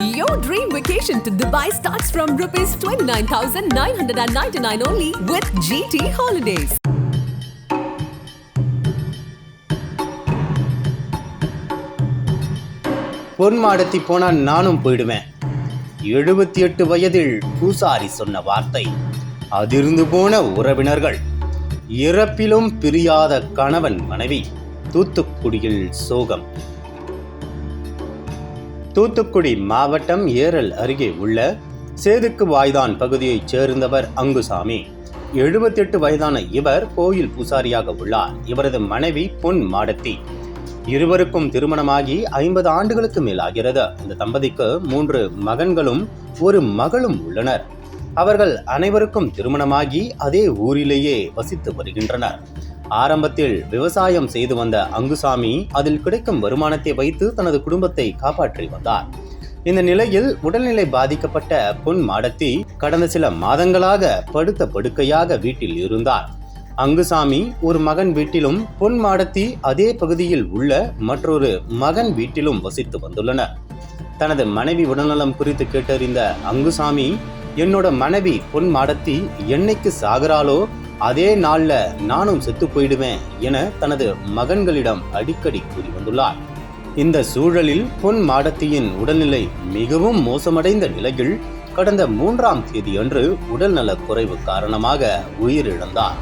Your dream vacation to Dubai starts from rupees 29,999 only with GT Holidays. பொன் மாடத்தி போனா நானும் போயிடுவேன் எழுபத்தி எட்டு வயதில் பூசாரி சொன்ன வார்த்தை அதிர்ந்து போன உறவினர்கள் இறப்பிலும் பிரியாத கணவன் மனைவி தூத்துக்குடியில் சோகம் தூத்துக்குடி மாவட்டம் ஏரல் அருகே உள்ள சேதுக்கு வாய்தான் பகுதியைச் சேர்ந்தவர் அங்குசாமி. 78 வயதான இவர் கோயில் பூசாரியாக உள்ளார். இவரது மனைவி பொன் மாடத்தி. இருவருக்கும் திருமணமாகி ஐம்பது ஆண்டுகளுக்கு மேலாகிறது. இந்த தம்பதிக்கு மூன்று மகன்களும் ஒரு மகளும் உள்ளனர். அவர்கள் அனைவருக்கும் திருமணமாகி அதே ஊரிலேயே வசித்து வருகின்றனர். ஆரம்பத்தில் விவசாயம் செய்து வந்த அங்குசாமி அதில் கிடைக்கும் வருமானத்தை வைத்து தனது குடும்பத்தை காப்பாற்றி வந்தார். இந்த நிலையில் உடல்நிலை பாதிக்கப்பட்ட பொன் மாடத்தி கடந்த சில மாதங்களாக படுத்த படுக்கையாக வீட்டில் இருந்தார். அங்குசாமி ஒரு மகன் வீட்டிலும் பொன் மாடத்தி அதே பகுதியில் உள்ள மற்றொரு மகன் வீட்டிலும் வசித்து வந்துள்ளனர். தனது மனைவி உடல்நலம் குறித்து கேட்டறிந்த அங்குசாமி என்னோட மனைவி பொன் மாடத்தி என்னைக்கு சாகிறாளோ அதே நாளில் நானும் செத்து போயிடுவேன் என தனது மகன்களிடம் அடிக்கடி கூறி வந்துள்ளார் இந்த சூழலில் பொன் மாடத்தியின் உடல்நிலை மிகவும் மோசமடைந்த நிலையில் கடந்த மூன்றாம் தேதியன்று உடல்நலக் குறைவு காரணமாக உயிரிழந்தார்.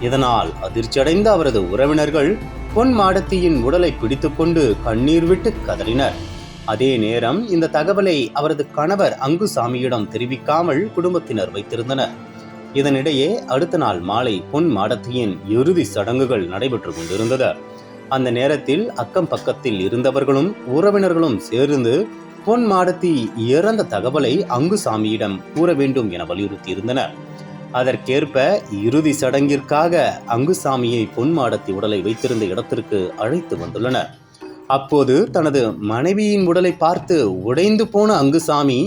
இதனால் அதிர்ச்சியடைந்த அவரது உறவினர்கள் பொன் மாடத்தியின் உடலை பிடித்துக்கொண்டு கண்ணீர் விட்டு கதறினர். அதே நேரம் இந்த தகவலை அவரது கணவர் அங்குசாமியிடம் தெரிவிக்காமல் குடும்பத்தினர் வைத்திருந்தனர். இதனிடையே அடுத்த நாள் மாலை பொன் மாடத்தியின் இறுதி சடங்குகள் நடைபெற்று கொண்டிருந்தது. அந்த நேரத்தில் அக்கம் பக்கத்தில் இருந்தவர்களும் உறவினர்களும் சேர்ந்து பொன் மாடத்தி இறந்த தகவலை அங்குசாமியிடம் கூற வேண்டும் என வலியுறுத்தியிருந்தனர். அதற்கேற்ப இறுதி சடங்கிற்காக அங்குசாமியை பொன் மாடத்தி உடலை வைத்திருந்த இடத்திற்கு அழைத்து வந்துள்ளனர். அப்போது தனது மனைவியின் உடலை பார்த்து உடைந்து போன அங்குசாமி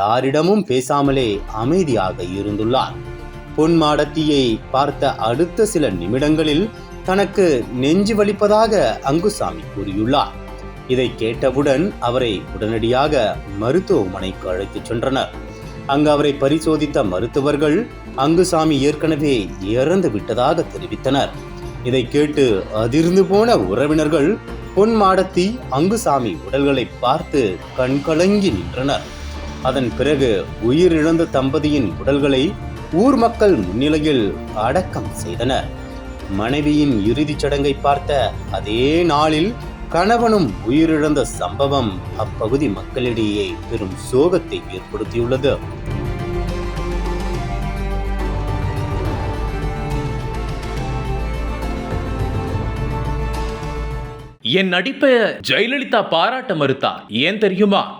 யாரிடமும் பேசாமலே அமைதியாக இருந்துள்ளார். பொன் மாடத்தியை பார்த்த அடுத்த சில நிமிடங்களில் தனக்கு நெஞ்சு வலிப்பதாக அங்குசாமி கூறியுள்ளார். இதை கேட்டவுடன் அவரை உடனடியாக மருத்துவமனைக்கு அழைத்துச் சென்றனர். அங்கு அவரை பரிசோதித்த மருத்துவர்கள் அங்குசாமி ஏற்கனவே இறந்து விட்டதாக தெரிவித்தனர். இதை கேட்டு அதிர்ந்து போன உறவினர்கள் பொன் மாடத்தி அங்குசாமி உடல்களை பார்த்து கண்கலங்கி நின்றனர். அதன் பிறகு உயிரிழந்த தம்பதியின் உடல்களை ஊர் மக்கள் முன்னிலையில் அடக்கம் செய்தனர். மனைவியின் இறுதிச் சடங்கை பார்த்த அதே நாளில் கணவனும் உயிரிழந்த சம்பவம் அப்பகுதி மக்களிடையே பெரும் சோகத்தை ஏற்படுத்தியுள்ளது. என் நடிப்பை ஜெயலலிதா பாராட்ட மறுத்தா ஏன் தெரியுமா?